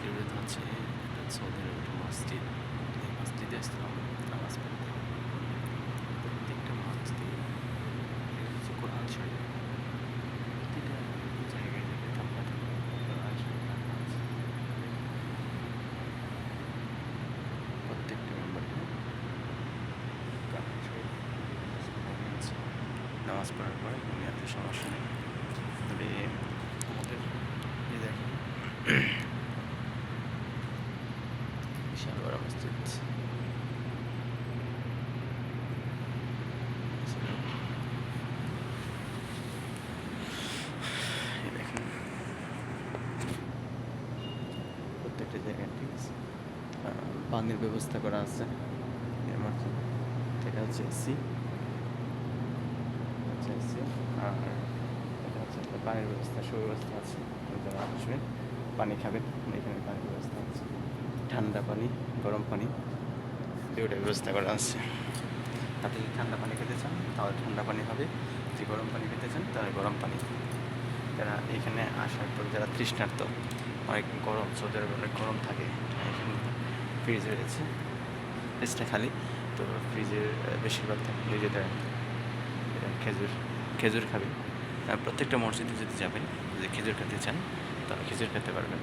ভিডিওতে হচ্ছে এটা সৌদি আরবের মসজিদ এই মসজিদে আসলাম নামাজ পড়তে প্রত্যেকটা মসজিদে হচ্ছে কোরআন শরীফ প্রতিটা জায়গায় জায়গায় আছে প্রত্যেকটা মেম্বারে কোরআন শরীফ। নামাজ পড়ার পরে ঘুমিয়ে সমস্যা নেই তবে আমাদের দেখেন বিশাল বড় মসজিদ প্রত্যেকটা জায়গায় ঠিক পানির ব্যবস্থা করা আছে এটা হচ্ছে এসি হচ্ছে এসি আর এটা হচ্ছে পানির ব্যবস্থা সুব্যবস্থা আছে। যারা আসবেন পানি খাবেন এখানে পানির ব্যবস্থা আছে। ঠান্ডা পানি, গরম পানি দুটোই ব্যবস্থা করা আছে। আপনি যদি ঠান্ডা পানি খেতে চান, তাহলে ঠান্ডা পানি হবে। যদি গরম পানি খেতে চান, তাহলে গরম পানি। যারা এখানে আসার পর যারা তৃষ্ণার্ত, অনেক গরম সৌদি আরবে অনেক গরম থাকে এখানে ফ্রিজ রয়েছে। ফ্রিজটা খালি। তো ফ্রিজের বেশিরভাগ থাকে নিজেদের খেজুর খেজুর খাবে। প্রত্যেকটা মসজিদে যদি যাবেন, যদি খেজুর খেতে চান, তাহলে খেজুর খেতে পারবেন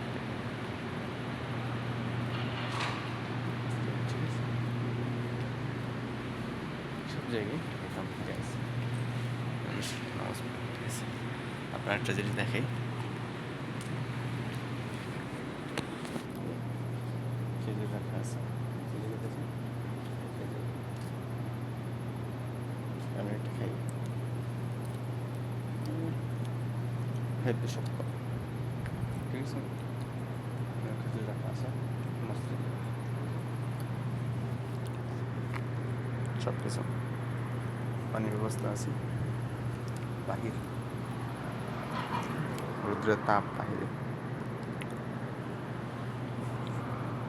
ঠিক আছে সব জায়গায় ঠিক আছে মানুষ নামাজ পড়ে, ঠিক আছে আপনার একটা জিনিস দেখাই। খেজুর রাখা আছে। আমি একটা খাই। হেলদি শক্ত ঠিক আছে? সব পানির ব্যবস্থা আছে। বাহির। রৌদ্রের তাপ বাহিরে।